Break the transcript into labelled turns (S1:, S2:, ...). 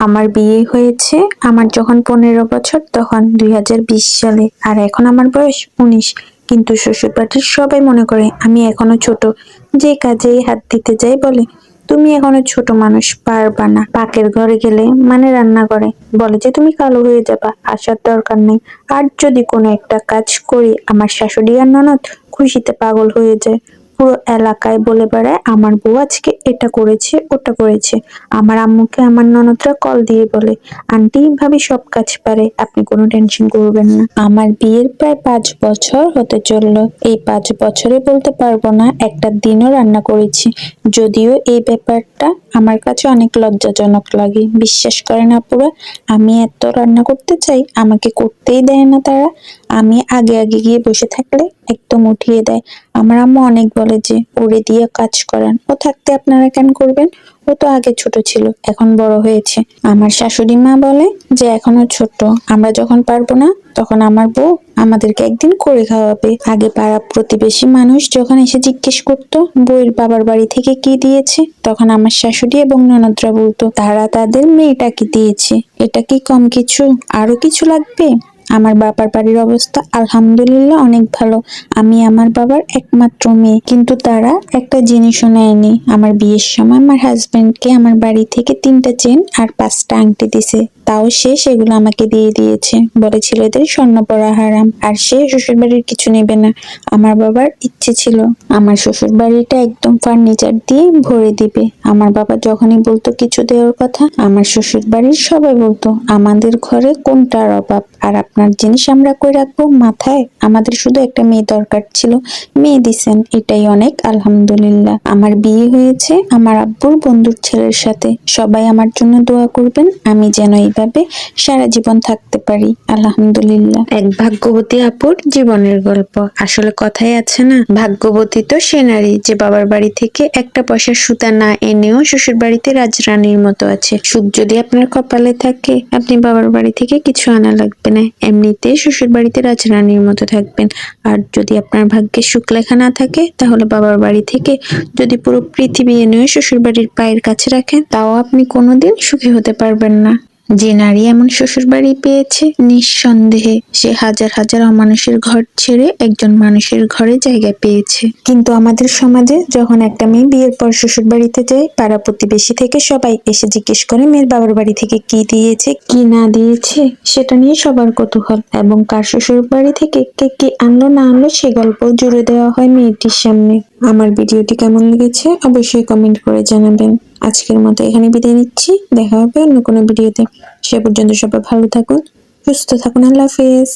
S1: আমার বিয়ে হয়েছে আমার যখন পনেরো বছর, তখন দুই হাজার বিশ সালে। আর এখন আমার বয়স উনিশ। কিন্তু শ্বশুর বাড়ির সবাই মনে করে, আমি এখনও ছোট। যে কাজেই হাত দিতে যাই বলে, তুমি এখনও ছোট মানুষ, পারবা না। পাকের ঘরে গেলে মানে রান্না করে। বলে যে তুমি কালো হয়ে যাবা, আসার দরকার নেই। আর যদি কোনো একটা কাজ করি, আমার শাশুড়ি আর ননদ খুশিতে পাগল হয়ে যায়। পুরো এলাকায় বলে বেড়ায়, আমার বউ আজকে এটা করেছে, ওটা করেছে। আমার আম্মুকে আমার ননদরা কল দিয়ে বলে, আন্টি, ভাবি সব কাজ পারে, আপনি কোনো টেনশন করবেন না। আমার বিয়ের প্রায় পাঁচ বছর হতে চলল। এই পাঁচ বছরে বলতে পারব না, একটা দিনও রান্না করেছি। যদিও এই ব্যাপারটা আমার কাছে অনেক লজ্জাজনক লাগে। বিশ্বাস করেন আপুরা, আমি এত রান্না করতে চাই, আমাকে করতেই দেয় না তারা। আমি আগে আগে গিয়ে বসে থাকলে একদম উঠিয়ে দেয়। আমার আম্মু অনেক বলে যে, ওরে দিয়ে কাজ করান। ও থাকতে আপনারা কেন করবেন? ও তো আগে ছোট ছিল, এখন বড় হয়েছে। আমার শাশুড়ি মা বলে যে, এখনও ছোট। আমরা যখন পারব না, তখন আমার বউ আমাদেরকে একদিন করে খাওয়াবে। আগে পাড়া প্রতিবেশী মানুষ যখন এসে জিজ্ঞেস করতো, বউয়ের বাবার বাড়ি থেকে কি দিয়েছে? তখন আমার শাশুড়ি এবং ননদরা বলতো, তারা তাদের মেয়েটাকে দিয়েছে। এটা কি কম কিছু? আরও কিছু লাগবে? আমার বাবার বাড়ির অবস্থা আলহামদুলিল্লাহ অনেক ভালো। আমি আমার বাবার একমাত্র মেয়ে। কিন্তু তারা একটা জিনিসও নেয়নি। আমার বিয়ের সময় আমার হাজব্যান্ডকে আমার বাড়ি থেকে তিনটা চেন আর পাঁচটা আংটি দিছে। তাও সে সেগুলো আমাকে দিয়ে দিয়েছে। বলেছিল এদের স্বর্ণ পরা হারাম, আর সে শ্বশুর বাড়ির কিছু নেবে না। আমার বাবার ইচ্ছে ছিল, আমার শ্বশুর বাড়িটা একদম ফার্নিচার দিয়ে ভরে দিবে। আমার বাবা যখনই বলতো কিছু দেওয়ার কথা, আমার শ্বশুর বাড়ির সবাই বলতো, আমাদের ঘরে কোনটার অভাব? আর আপনার জিনিস আমরা কই রাখব? মাথায়? আমাদের শুধু একটা মেয়ে দরকার ছিল। মেয়ে দিছেন, এটাই অনেক, আলহামদুলিল্লাহ। আমার বিয়ে হয়েছে আমার আব্বুর বন্ধুর ছেলের সাথে। সবাই আমার জন্য দোয়া করবেন, আমি যেন এইভাবে সারা জীবন থাকতে পারি, আলহামদুলিল্লাহ। এক ভাগ্যবতী আপুর জীবনের গল্প। আসলে কথাই আছে না, ভাগ্যবতী তো সে নারী যে বাবার বাড়ি থেকে একটা পয়সা সুতা না এনেও শ্বশুর বাড়িতে রাজরানীর মতো আছে। সুখ যদি আপনার কপালে থাকে, আপনি বাবার বাড়ি থেকে কিছু আনা লাগবে না। এমনিতে শ্বশুর বাড়িতে রাজরানীর মতো থাকবেন। আর যদি আপনার ভাগ্যে সুখ লেখা না থাকে, তাহলে বাবার বাড়ি থেকে যদি পুরো পৃথিবী এনেও শ্বশুর বাড়ির পায়ের কাছে রাখেন, তাও আপনি কোনোদিন সুখী হতে পারবেন না। যে নারী এমন শ্বশুর বাড়ি পেয়েছে, নিঃসন্দেহে সে হাজার হাজার অমানুষের ঘর ছেড়ে একজন মানুষের ঘরে জায়গা পেয়েছে। কিন্তু আমাদের সমাজে যখন একটা মেয়ে বিয়ের পর শ্বশুর বাড়িতে যায়, পাড়া প্রতিবেশী থেকে সবাই এসে জিজ্ঞেস করে, মেয়ের বাবার বাড়ি থেকে কি দিয়েছে, কি না দিয়েছে? সেটা নিয়ে সবার কৌতূহল। এবং কার শ্বশুর বাড়ি থেকে কে কি আনলো, না আনলো, সে গল্প জুড়ে দেওয়া হয় মেয়েটির সামনে। আমার ভিডিওটি কেমন লেগেছে, অবশ্যই কমেন্ট করে জানাবেন। আজকের মতো এখানে বিদায় নিচ্ছি। দেখা হবে অন্য কোনো ভিডিওতে। সে পর্যন্ত সবাই ভালো থাকুন, সুস্থ থাকুন। আল্লাহ হাফেজ।